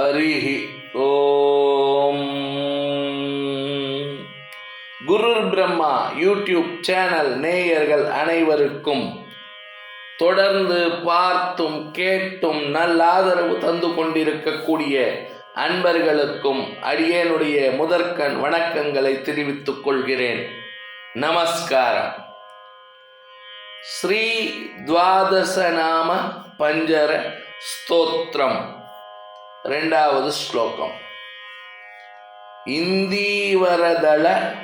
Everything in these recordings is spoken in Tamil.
ஹரிஹி ஓம். குருர் பிரம்மா யூடியூப் சேனல் நேயர்கள் அனைவருக்கும் தொடர்ந்து பார்த்தும் கேட்டும் நல்ல ஆதரவு தந்து கொண்டிருக்கக்கூடிய அன்பர்களுக்கும் அடியேனுடைய முதற்கண் வணக்கங்களை தெரிவித்துக் கொள்கிறேன். நமஸ்காரம். ஸ்ரீ துவாதசநாம பஞ்சர ஸ்தோத்திரம். ரெண்டாவது ஸ்லோகம். இந்தீவரதள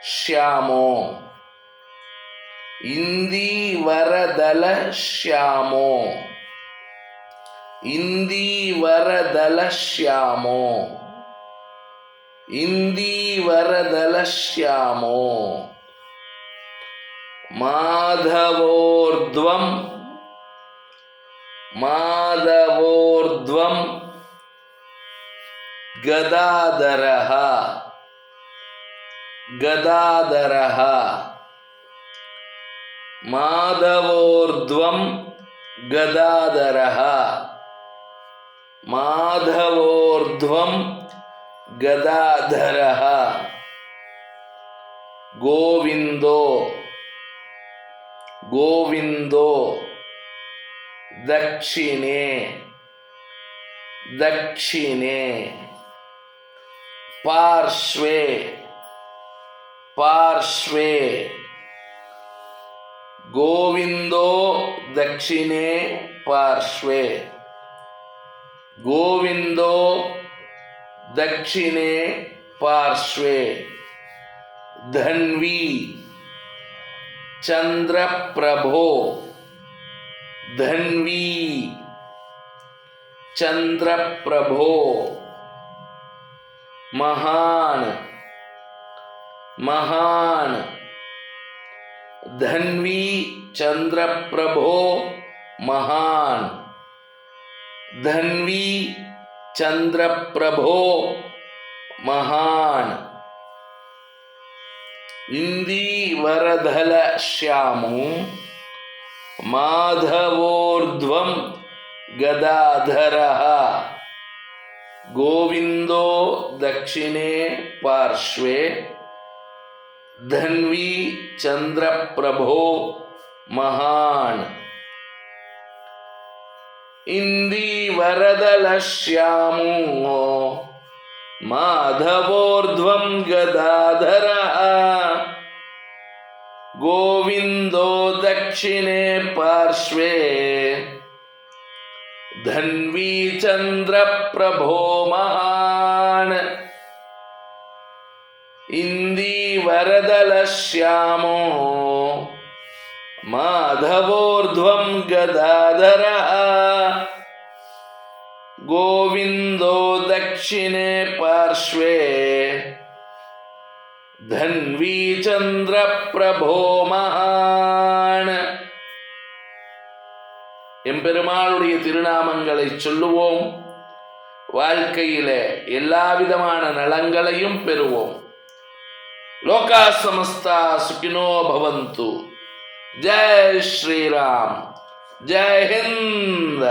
ஷியாமோ. இந்தீவரதள ஷியாமோ. இந்தீவரதள ஷியாமோ. இந்தீவரதள ஷியாமோ. மாதவோர்துவம் माधवोर्ध्वं गदाधरः। गदाधरः। माधवोर्ध्वं गदाधरः। माधवोर्ध्वं गदाधरः। गोविंदो गोविन्दो। दक्षिणे। दक्षिणे। पार्श्वे। पार्श्वे। गोविन्दो दक्षिणे पार्श्वे। गोविंदो दक्षिणे पार्श्वे। धन्वी। चन्द्रप्रभो धन्वी। चन्द्रप्रभो महान्। महान। धन्वी चंद्रप्रभो महान। धन्वी चंद्रप्रभो महान। इंदीवरधल श्यामो माधवोर्ध्वं गदाधरः गोविन्दो दक्षिणे पार्श्वे धन्वी चंद्रप्रभो महान इंदीवरदलश्यामो माधवोर्ध्वं गदाधरः गोविन्दो दक्षिणे पार्श्वे। धन्वी चन्द्रप्रभो महान्। इन्दीवरदलश्यामो। माधवोर्ध्वं गदाधरः। गोविन्दो दक्षिणे पार्श्वे धन्वी चन्द्रप्रभो महान् எம்பெருமாளுடைய திருநாமங்களை சொல்லுவோம் வாழ்க்கையிலே எல்லா விதமான நலங்களையும் பெறுவோம் லோகா சமஸ்தா சுகினோ பவந்து ஜெய் ஸ்ரீராம் ஜெய் ஹிந்த்